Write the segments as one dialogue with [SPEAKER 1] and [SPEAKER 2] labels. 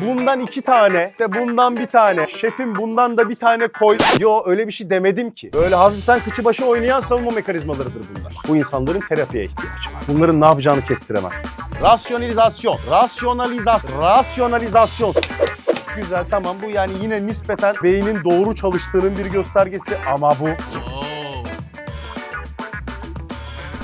[SPEAKER 1] bundan iki tane, de bundan bir tane, şefim bundan da bir tane koy. Yo öyle bir şey demedim ki. Böyle hafiften kıçı başı oynayan savunma mekanizmalarıdır bunlar. Bu insanların terapiye ihtiyacı var. Bunların ne yapacağını kestiremezsiniz. Rasyonalizasyon, rasyonalizasyon, rasyonalizasyon. Güzel tamam bu yani yine nispeten beynin doğru çalıştığının bir göstergesi ama bu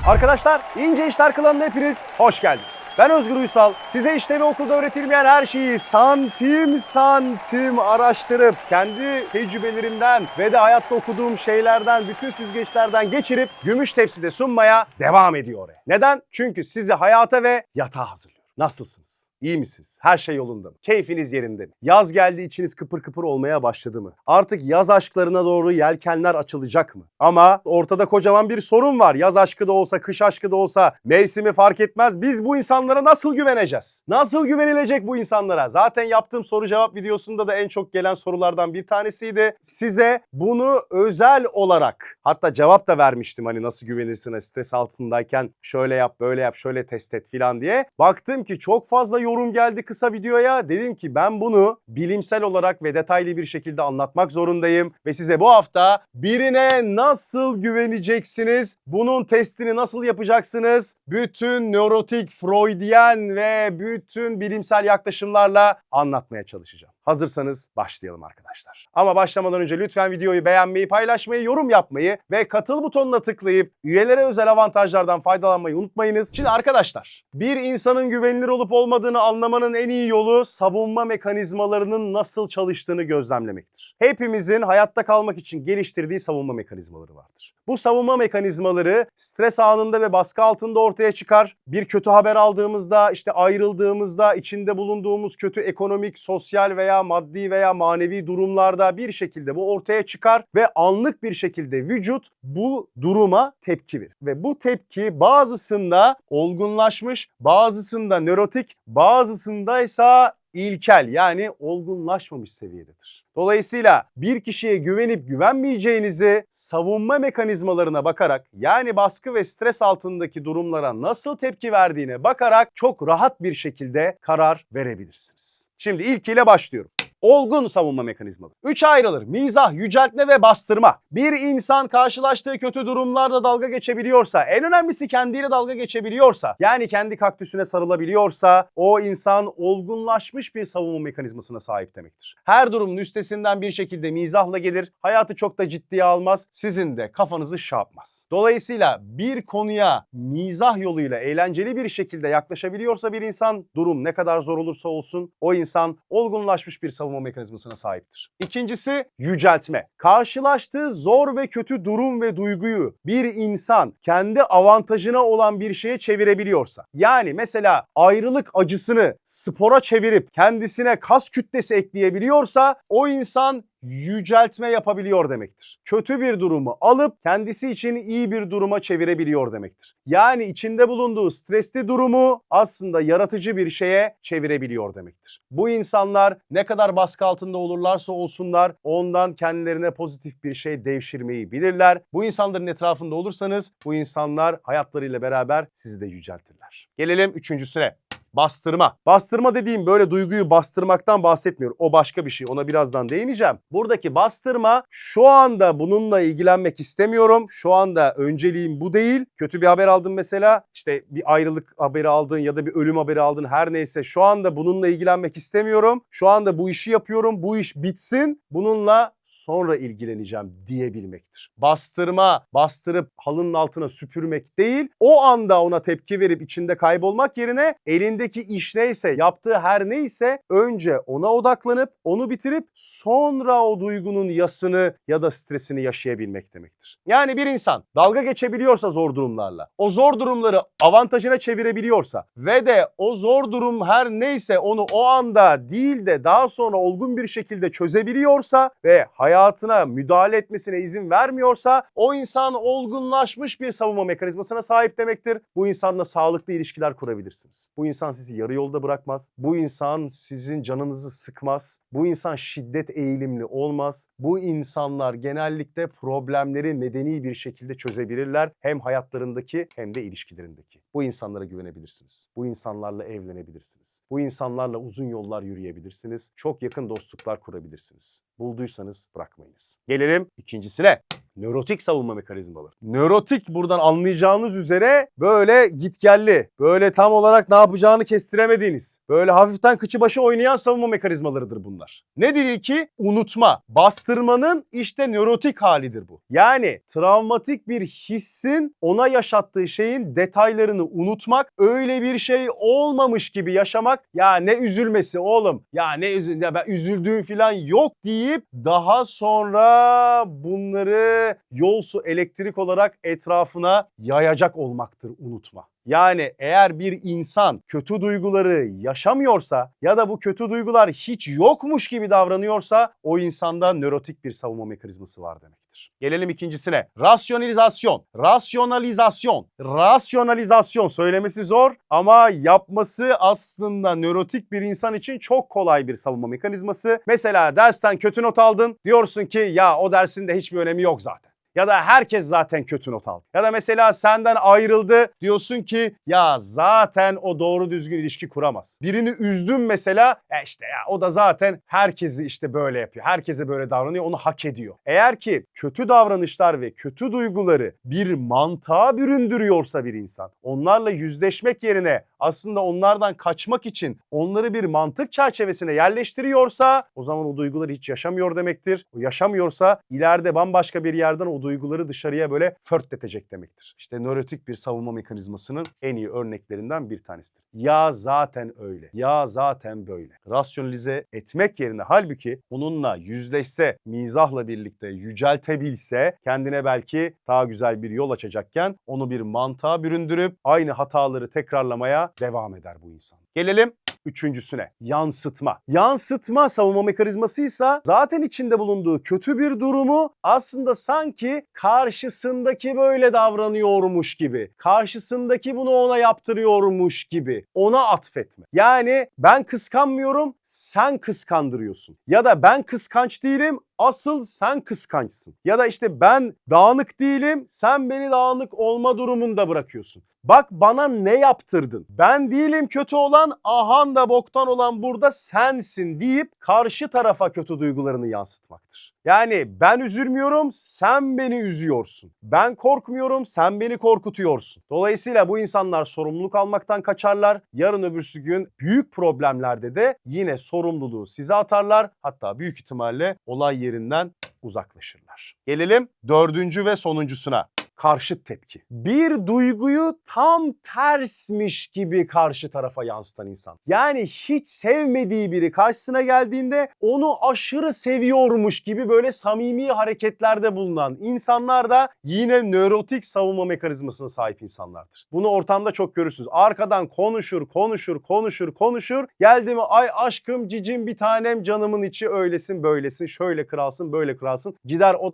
[SPEAKER 1] Arkadaşlar İnce İşler Klanı'na hepiniz hoş geldiniz. Ben Özgür Uysal. Size işte ve okulda öğretilmeyen her şeyi santim santim araştırıp kendi tecrübelerimden ve de hayatta okuduğum şeylerden, bütün süzgeçlerden geçirip gümüş tepside sunmaya devam ediyor. Neden? Çünkü sizi hayata ve yatağa hazırlıyor. Nasılsınız? İyi misiniz? Her şey yolunda mı? Keyfiniz yerinde mi? Yaz geldi içiniz kıpır kıpır olmaya başladı mı? Artık yaz aşklarına doğru yelkenler açılacak mı? Ama ortada kocaman bir sorun var. Yaz aşkı da olsa, kış aşkı da olsa mevsimi fark etmez. Biz bu insanlara nasıl güveneceğiz? Nasıl güvenilecek bu insanlara? Zaten yaptığım soru cevap videosunda da en çok gelen sorulardan bir tanesiydi. Size bunu özel olarak hatta cevap da vermiştim hani nasıl güvenirsin stres altındayken şöyle yap, böyle yap, şöyle test et filan diye. Baktım ki çok fazla yorum geldi kısa videoya. Dedim ki ben bunu bilimsel olarak ve detaylı bir şekilde anlatmak zorundayım. Ve size bu hafta birine nasıl güveneceksiniz? Bunun testini nasıl yapacaksınız? Bütün nörotik, Freudian ve bütün bilimsel yaklaşımlarla anlatmaya çalışacağım. Hazırsanız başlayalım arkadaşlar. Ama başlamadan önce lütfen videoyu beğenmeyi, paylaşmayı, yorum yapmayı ve katıl butonuna tıklayıp üyelere özel avantajlardan faydalanmayı unutmayınız. Şimdi arkadaşlar bir insanın güvenilir olup olmadığını anlamanın en iyi yolu savunma mekanizmalarının nasıl çalıştığını gözlemlemektir. Hepimizin hayatta kalmak için geliştirdiği savunma mekanizmaları vardır. Bu savunma mekanizmaları stres anında ve baskı altında ortaya çıkar. Bir kötü haber aldığımızda, işte ayrıldığımızda, içinde bulunduğumuz kötü ekonomik, sosyal veya maddi veya manevi durumlarda bir şekilde bu ortaya çıkar ve anlık bir şekilde vücut bu duruma tepki verir. Ve bu tepki bazısında olgunlaşmış, bazısında nörotik, bazısında ise ilkel yani olgunlaşmamış seviyededir. Dolayısıyla bir kişiye güvenip güvenmeyeceğinizi savunma mekanizmalarına bakarak yani baskı ve stres altındaki durumlara nasıl tepki verdiğine bakarak çok rahat bir şekilde karar verebilirsiniz. Şimdi ilkiyle başlıyorum. Olgun savunma mekanizmaları. Üç ayrılır. Mizah, yüceltme ve bastırma. Bir insan karşılaştığı kötü durumlarda dalga geçebiliyorsa, en önemlisi kendiyle dalga geçebiliyorsa, yani kendi kaktüsüne sarılabiliyorsa, o insan olgunlaşmış bir savunma mekanizmasına sahip demektir. Her durumun üstesinden bir şekilde mizahla gelir, hayatı çok da ciddiye almaz, sizin de kafanızı yapmaz. Dolayısıyla bir konuya mizah yoluyla eğlenceli bir şekilde yaklaşabiliyorsa bir insan, durum ne kadar zor olursa olsun, o insan olgunlaşmış bir savunma mekanizmasına sahiptir. İkincisi yüceltme. Karşılaştığı zor ve kötü durum ve duyguyu bir insan kendi avantajına olan bir şeye çevirebiliyorsa. Yani mesela ayrılık acısını spora çevirip kendisine kas kütlesi ekleyebiliyorsa o insan yüceltme yapabiliyor demektir. Kötü bir durumu alıp kendisi için iyi bir duruma çevirebiliyor demektir. Yani içinde bulunduğu stresli durumu aslında yaratıcı bir şeye çevirebiliyor demektir. Bu insanlar ne kadar baskı altında olurlarsa olsunlar ondan kendilerine pozitif bir şey devşirmeyi bilirler. Bu insanların etrafında olursanız bu insanlar hayatlarıyla beraber sizi de yüceltirler. Gelelim üçüncüsüne. Bastırma. Bastırma dediğim böyle duyguyu bastırmaktan bahsetmiyorum. O başka bir şey. Ona birazdan değineceğim. Buradaki bastırma şu anda bununla ilgilenmek istemiyorum. Şu anda önceliğim bu değil. Kötü bir haber aldın mesela. İşte bir ayrılık haberi aldın ya da bir ölüm haberi aldın her neyse. Şu anda bununla ilgilenmek istemiyorum. Şu anda bu işi yapıyorum. Bu iş bitsin. Bununla sonra ilgileneceğim diyebilmektir. Bastırma, bastırıp halının altına süpürmek değil, o anda ona tepki verip içinde kaybolmak yerine elindeki iş neyse, yaptığı her neyse önce ona odaklanıp onu bitirip sonra o duygunun yasını ya da stresini yaşayabilmek demektir. Yani bir insan dalga geçebiliyorsa zor durumlarla, o zor durumları avantajına çevirebiliyorsa ve de o zor durum her neyse onu o anda değil de daha sonra olgun bir şekilde çözebiliyorsa ve hayatına müdahale etmesine izin vermiyorsa o insan olgunlaşmış bir savunma mekanizmasına sahip demektir. Bu insanla sağlıklı ilişkiler kurabilirsiniz. Bu insan sizi yarı yolda bırakmaz. Bu insan sizin canınızı sıkmaz. Bu insan şiddet eğilimli olmaz. Bu insanlar genellikle problemleri medeni bir şekilde çözebilirler. Hem hayatlarındaki hem de ilişkilerindeki. Bu insanlara güvenebilirsiniz. Bu insanlarla evlenebilirsiniz. Bu insanlarla uzun yollar yürüyebilirsiniz. Çok yakın dostluklar kurabilirsiniz. Bulduysanız bırakmayınız. Gelelim ikincisine. Nörotik savunma mekanizmaları. Nörotik buradan anlayacağınız üzere böyle gitgelli, böyle tam olarak ne yapacağını kestiremediğiniz, böyle hafiften kıçı başı oynayan savunma mekanizmalarıdır bunlar. Nedir ilki? Unutma. Bastırmanın işte nörotik halidir bu. Yani travmatik bir hissin ona yaşattığı şeyin detaylarını unutmak, öyle bir şey olmamış gibi yaşamak. Ya ne üzülmesi oğlum, ya ne üzül, ya ben üzüldüğüm falan yok deyip daha sonra bunları yol su elektrik olarak etrafına yayacak olmaktır unutma. Yani eğer bir insan kötü duyguları yaşamıyorsa ya da bu kötü duygular hiç yokmuş gibi davranıyorsa o insanda nörotik bir savunma mekanizması var demektir. Gelelim ikincisine. Rasyonalizasyon. Rasyonalizasyon. Rasyonalizasyon söylemesi zor ama yapması aslında nörotik bir insan için çok kolay bir savunma mekanizması. Mesela dersten kötü not aldın. Diyorsun ki ya o dersin de hiçbir önemi yok zaten. Ya da herkes zaten kötü not aldı. Ya da mesela senden ayrıldı diyorsun ki ya zaten o doğru düzgün ilişki kuramaz. Birini üzdün mesela e işte ya o da zaten herkesi işte böyle yapıyor. Herkese böyle davranıyor onu hak ediyor. Eğer ki kötü davranışlar ve kötü duyguları bir mantığa büründürüyorsa bir insan onlarla yüzleşmek yerine aslında onlardan kaçmak için onları bir mantık çerçevesine yerleştiriyorsa o zaman o duyguları hiç yaşamıyor demektir. O yaşamıyorsa ileride bambaşka bir yerden o duyguları dışarıya böyle förtletecek demektir. İşte nörotik bir savunma mekanizmasının en iyi örneklerinden bir tanesidir. Ya zaten öyle. Ya zaten böyle. Rasyonalize etmek yerine halbuki onunla yüzleşse, mizahla birlikte yüceltebilse kendine belki daha güzel bir yol açacakken onu bir mantığa büründürüp aynı hataları tekrarlamaya devam eder bu insan. Gelelim Üçüncüsüne yansıtma. Yansıtma savunma mekanizmasıysa zaten içinde bulunduğu kötü bir durumu aslında sanki karşısındaki böyle davranıyormuş gibi, karşısındaki bunu ona yaptırıyormuş gibi ona atfetme. Yani ben kıskanmıyorum, sen kıskandırıyorsun. Ya da ben kıskanç değilim, asıl sen kıskançsın. Ya da işte ben dağınık değilim, sen beni dağınık olma durumunda bırakıyorsun. Bak bana ne yaptırdın? Ben değilim kötü olan, ahan da boktan olan burada sensin deyip karşı tarafa kötü duygularını yansıtmaktır. Yani ben üzülmüyorum, sen beni üzüyorsun. Ben korkmuyorum, sen beni korkutuyorsun. Dolayısıyla bu insanlar sorumluluk almaktan kaçarlar. Yarın öbürsü gün büyük problemlerde de yine sorumluluğu size atarlar. Hatta büyük ihtimalle olay yerinden uzaklaşırlar. Gelelim dördüncü ve sonuncusuna karşıt tepki. Bir duyguyu tam tersmiş gibi karşı tarafa yansıtan insan. Yani hiç sevmediği biri karşısına geldiğinde onu aşırı seviyormuş gibi böyle samimi hareketlerde bulunan insanlar da yine nörotik savunma mekanizmasına sahip insanlardır. Bunu ortamda çok görürsünüz. Arkadan konuşur, konuşur, konuşur, konuşur. Geldi mi ay aşkım, cicim, bir tanem, canımın içi öylesin, böylesin, şöyle kralsın, böyle kralsın. Gider o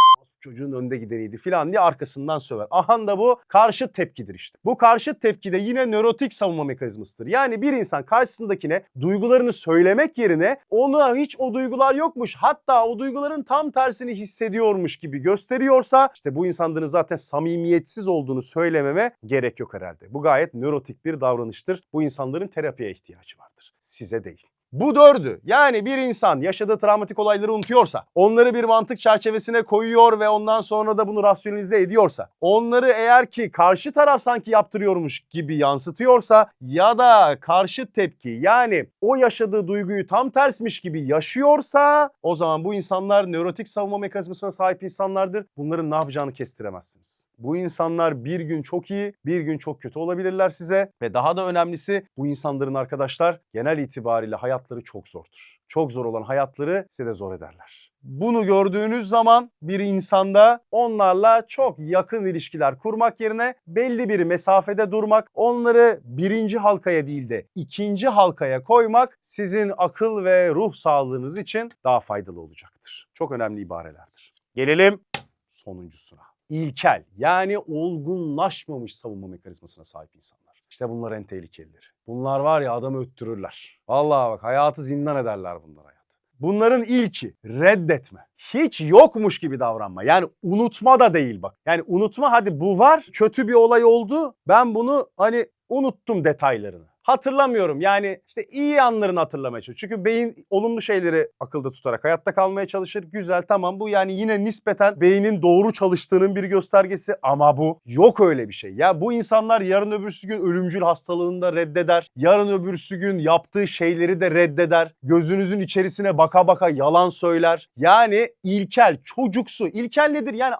[SPEAKER 1] çocuğun önde gideniydi filan diye arkasından söver. Ahan da bu karşı tepkidir işte. Bu karşı tepki de yine nörotik savunma mekanizmasıdır. Yani bir insan karşısındakine duygularını söylemek yerine ona hiç o duygular yokmuş hatta o duyguların tam tersini hissediyormuş gibi gösteriyorsa işte bu insanların zaten samimiyetsiz olduğunu söylememe gerek yok herhalde. Bu gayet nörotik bir davranıştır. Bu insanların terapiye ihtiyacı vardır. Size değil. Bu dördü yani bir insan yaşadığı travmatik olayları unutuyorsa, onları bir mantık çerçevesine koyuyor ve ondan sonra da bunu rasyonalize ediyorsa, onları eğer ki karşı taraf sanki yaptırıyormuş gibi yansıtıyorsa ya da karşı tepki yani o yaşadığı duyguyu tam tersmiş gibi yaşıyorsa o zaman bu insanlar nörotik savunma mekanizmasına sahip insanlardır. Bunların ne yapacağını kestiremezsiniz. Bu insanlar bir gün çok iyi, bir gün çok kötü olabilirler size ve daha da önemlisi bu insanların arkadaşlar genel itibariyle hayat hayatları çok zordur. Çok zor olan hayatları size de zor ederler. Bunu gördüğünüz zaman bir insanda onlarla çok yakın ilişkiler kurmak yerine belli bir mesafede durmak, onları birinci halkaya değil de ikinci halkaya koymak sizin akıl ve ruh sağlığınız için daha faydalı olacaktır. Çok önemli ibarelerdir. Gelelim sonuncusuna. İlkel yani olgunlaşmamış savunma mekanizmasına sahip insanlar. İşte bunlar en tehlikelileri. Bunlar var ya adamı öttürürler. Vallahi bak hayatı zindan ederler bunlar hayat. Bunların ilki reddetme. Hiç yokmuş gibi davranma. Yani unutma da değil bak. Yani unutma hadi bu var. Kötü bir olay oldu. Ben bunu hani unuttum detaylarını. Hatırlamıyorum yani işte iyi anlarını hatırlamaya çalışıyor. Çünkü beyin olumlu şeyleri akılda tutarak hayatta kalmaya çalışır. Güzel tamam bu yani yine nispeten beynin doğru çalıştığının bir göstergesi ama bu yok öyle bir şey. Ya bu insanlar yarın öbürsü gün ölümcül hastalığını da reddeder. Yarın öbürsü gün yaptığı şeyleri de reddeder. Gözünüzün içerisine baka baka yalan söyler. Yani ilkel, çocuksu. İlkel nedir? Yani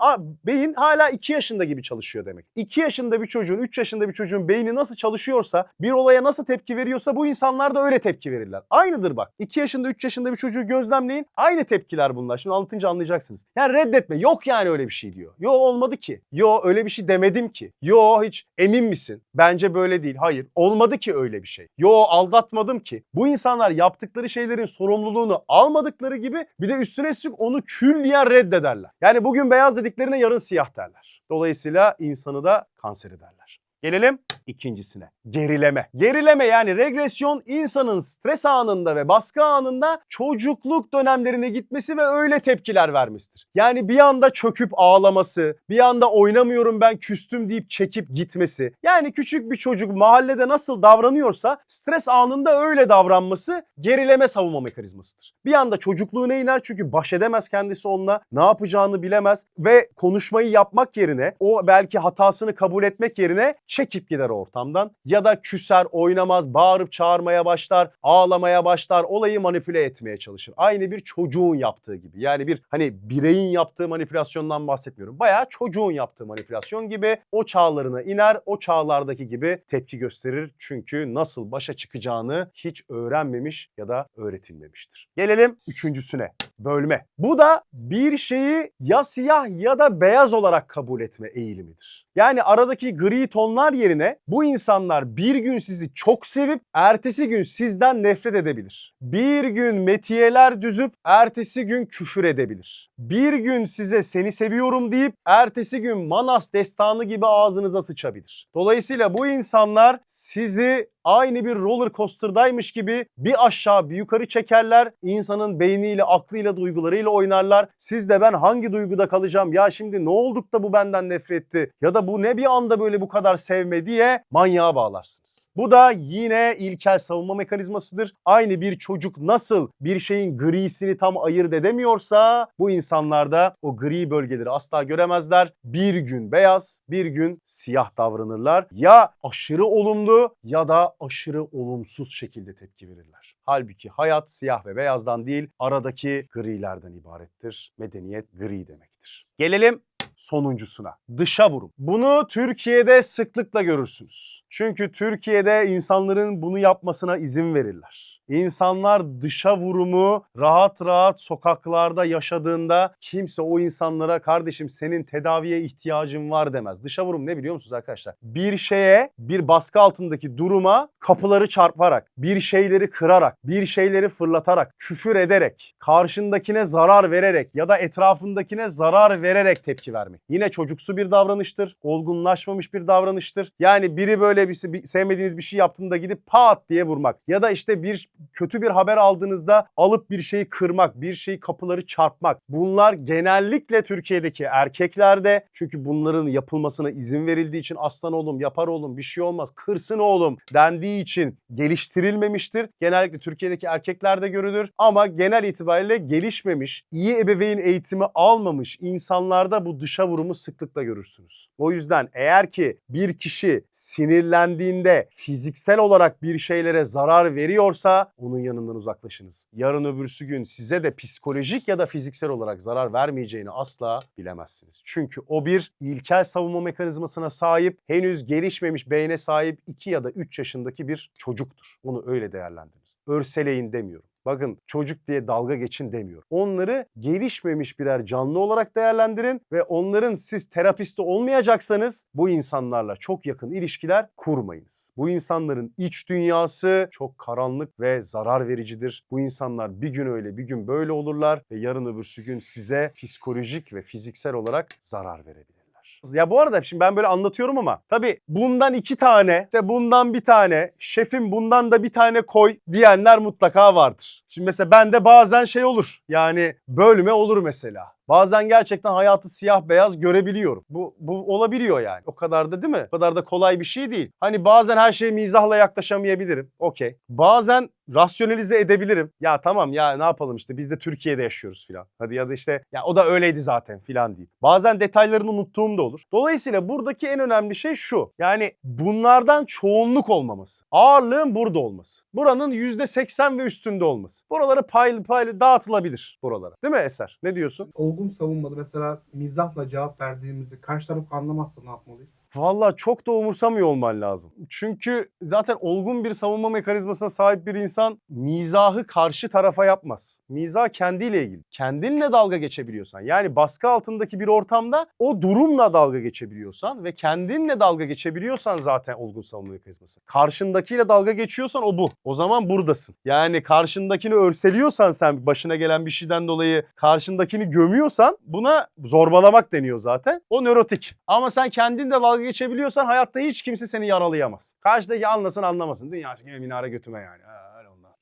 [SPEAKER 1] beyin hala 2 yaşında gibi çalışıyor demek. 2 yaşında bir çocuğun, 3 yaşında bir çocuğun beyni nasıl çalışıyorsa, bir olaya nasıl tepki veriyorsa bu insanlar da öyle tepki verirler. Aynıdır bak. 2 yaşında, 3 yaşında bir çocuğu gözlemleyin. Aynı tepkiler bunlar. Şimdi anlatınca anlayacaksınız. Yani reddetme. Yok yani öyle bir şey diyor. Yo olmadı ki. Yo öyle bir şey demedim ki. Yo hiç emin misin? Bence böyle değil. Hayır. Olmadı ki öyle bir şey. Yo aldatmadım ki. Bu insanlar yaptıkları şeylerin sorumluluğunu almadıkları gibi bir de üstüne üstlük onu külliyen reddederler. Yani bugün beyaz dediklerine yarın siyah derler. Dolayısıyla insanı da kanser ederler. Gelelim ikincisine. Gerileme. Gerileme yani regresyon insanın stres anında ve baskı anında çocukluk dönemlerine gitmesi ve öyle tepkiler vermesidir. Yani bir anda çöküp ağlaması, bir anda oynamıyorum ben küstüm deyip çekip gitmesi. Yani küçük bir çocuk mahallede nasıl davranıyorsa stres anında öyle davranması gerileme savunma mekanizmasıdır. Bir anda çocukluğuna iner çünkü baş edemez kendisi onunla. Ne yapacağını bilemez ve konuşmayı yapmak yerine o belki hatasını kabul etmek yerine çekip gider ortamdan ya da küser, oynamaz, bağırıp çağırmaya başlar, ağlamaya başlar, olayı manipüle etmeye çalışır. Aynı bir çocuğun yaptığı gibi. Yani bir hani bireyin yaptığı manipülasyondan bahsetmiyorum. Bayağı çocuğun yaptığı manipülasyon gibi o çağlarına iner, o çağlardaki gibi tepki gösterir. Çünkü nasıl başa çıkacağını hiç öğrenmemiş ya da öğretilmemiştir. Gelelim üçüncüsüne. Bölme. Bu da bir şeyi ya siyah ya da beyaz olarak kabul etme eğilimidir. Yani aradaki gri tonlar yerine bu insanlar bir gün sizi çok sevip ertesi gün sizden nefret edebilir. Bir gün metiyeler düzüp ertesi gün küfür edebilir. Bir gün size seni seviyorum deyip ertesi gün Manas destanı gibi ağzınıza sıçabilir. Dolayısıyla bu insanlar sizi aynı bir roller coaster'daymış gibi bir aşağı bir yukarı çekerler. İnsanın beyniyle, aklıyla, duygularıyla oynarlar. Siz de ben hangi duyguda kalacağım? Ya şimdi ne olduk da bu benden nefret etti? Ya da bu ne bir anda böyle bu kadar sevme diye manyağa bağlarsınız. Bu da yine ilkel savunma mekanizmasıdır. Aynı bir çocuk nasıl bir şeyin grisini tam ayırt edemiyorsa bu insanlar da o gri bölgeleri asla göremezler. Bir gün beyaz, bir gün siyah davranırlar. Ya aşırı olumlu ya da aşırı olumsuz şekilde tepki verirler. Halbuki hayat siyah ve beyazdan değil aradaki grilerden ibarettir. Medeniyet gri demektir. Gelelim sonuncusuna. Dışa vurum. Bunu Türkiye'de sıklıkla görürsünüz. Çünkü Türkiye'de insanların bunu yapmasına izin verirler. İnsanlar dışa vurumu rahat rahat sokaklarda yaşadığında kimse o insanlara kardeşim senin tedaviye ihtiyacın var demez. Dışa vurum ne biliyor musunuz arkadaşlar? Bir şeye, bir baskı altındaki duruma kapıları çarparak, bir şeyleri kırarak, bir şeyleri fırlatarak, küfür ederek, karşındakine zarar vererek ya da etrafındakine zarar vererek tepki vermek. Yine çocuksu bir davranıştır, olgunlaşmamış bir davranıştır. Yani biri böyle bir, sevmediğiniz bir şey yaptığında gidip pat diye vurmak ya da işte bir kötü bir haber aldığınızda alıp bir şeyi kırmak, bir şeyi kapıları çarpmak. Bunlar genellikle Türkiye'deki erkeklerde çünkü bunların yapılmasına izin verildiği için aslan oğlum yapar oğlum bir şey olmaz kırsın oğlum dendiği için geliştirilmemiştir. Genellikle Türkiye'deki erkeklerde görülür ama genel itibariyle gelişmemiş, iyi ebeveyn eğitimi almamış insanlarda bu dışa vurumu sıklıkla görürsünüz. O yüzden eğer ki bir kişi sinirlendiğinde fiziksel olarak bir şeylere zarar veriyorsa onun yanından uzaklaşınız. Yarın öbürsü gün size de psikolojik ya da fiziksel olarak zarar vermeyeceğini asla bilemezsiniz. Çünkü o bir ilkel savunma mekanizmasına sahip, henüz gelişmemiş beyne sahip 2 ya da 3 yaşındaki bir çocuktur. Onu öyle değerlendiriniz. Örseleyin demiyorum. Bakın çocuk diye dalga geçin demiyorum. Onları gelişmemiş birer canlı olarak değerlendirin ve onların siz terapisti olmayacaksanız bu insanlarla çok yakın ilişkiler kurmayınız. Bu insanların iç dünyası çok karanlık ve zarar vericidir. Bu insanlar bir gün öyle bir gün böyle olurlar ve yarın öbürsü gün size psikolojik ve fiziksel olarak zarar verebilirler. Ya bu arada şimdi ben böyle anlatıyorum ama tabii bundan iki tane, işte bundan bir tane, şefim bundan da bir tane koy diyenler mutlaka vardır. Şimdi mesela bende bazen şey olur. Yani bölme olur mesela. Bazen gerçekten hayatı siyah beyaz görebiliyorum. Bu, bu olabiliyor yani. O kadar da değil mi? O kadar da kolay bir şey değil. Hani bazen her şeye mizahla yaklaşamayabilirim. Okey. Bazen rasyonelize edebilirim. Ya tamam ya ne yapalım işte biz de Türkiye'de yaşıyoruz filan. Hadi ya da işte ya o da öyleydi zaten filan değil. Bazen detaylarını unuttuğum da olur. Dolayısıyla buradaki en önemli şey şu. Yani bunlardan çoğunluk olmaması. Ağırlığın burada olması. Buranın %80 ve üstünde olması. Buraları paylı paylı dağıtılabilir buralara. Değil mi Eser? Ne diyorsun?
[SPEAKER 2] Olgun savunmalı mesela mizahla cevap verdiğimizi karşı taraf anlamazsa ne yapmalıyız?
[SPEAKER 1] Vallahi çok da umursamıyor olman lazım. Çünkü zaten olgun bir savunma mekanizmasına sahip bir insan mizahı karşı tarafa yapmaz. Mizah kendiyle ilgili. Kendinle dalga geçebiliyorsan yani baskı altındaki bir ortamda o durumla dalga geçebiliyorsan ve kendinle dalga geçebiliyorsan zaten olgun savunma mekanizması. Karşındakiyle dalga geçiyorsan o bu. O zaman buradasın. Yani karşındakini örseliyorsan sen başına gelen bir şeyden dolayı karşındakini gömüyorsan buna zorbalamak deniyor zaten. O nörotik. Ama sen kendinle dalga geçebiliyorsan hayatta hiç kimse seni yaralayamaz. Karşıdaki anlasın anlamasın. Dünya minare götüme yani. Ha.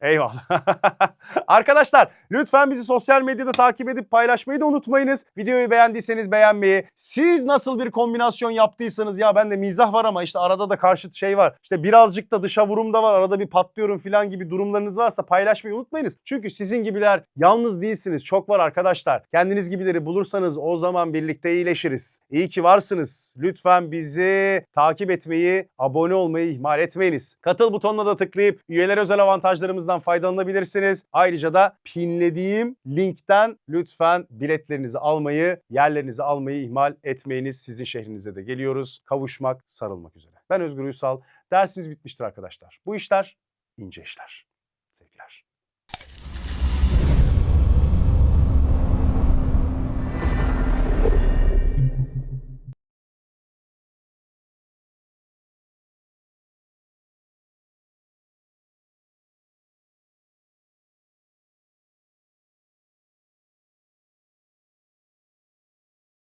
[SPEAKER 1] Eyvallah. Arkadaşlar lütfen bizi sosyal medyada takip edip paylaşmayı da unutmayınız. Videoyu beğendiyseniz beğenmeyi. Siz nasıl bir kombinasyon yaptıysanız ya bende mizah var ama işte arada da karşıt şey var. İşte birazcık da dışa vurum da var. Arada bir patlıyorum falan gibi durumlarınız varsa paylaşmayı unutmayınız. Çünkü sizin gibiler yalnız değilsiniz. Çok var arkadaşlar. Kendiniz gibileri bulursanız o zaman birlikte iyileşiriz. İyi ki varsınız. Lütfen bizi takip etmeyi, abone olmayı ihmal etmeyiniz. Katıl butonuna da tıklayıp üyeler özel avantajlarımızdan faydalanabilirsiniz. Ayrıca da pinlediğim linkten lütfen biletlerinizi almayı, yerlerinizi almayı ihmal etmeyiniz. Sizin şehrinize de geliyoruz. Kavuşmak, sarılmak üzere. Ben Özgür Uysal. Dersimiz bitmiştir arkadaşlar. Bu işler ince işler. Sevgiler.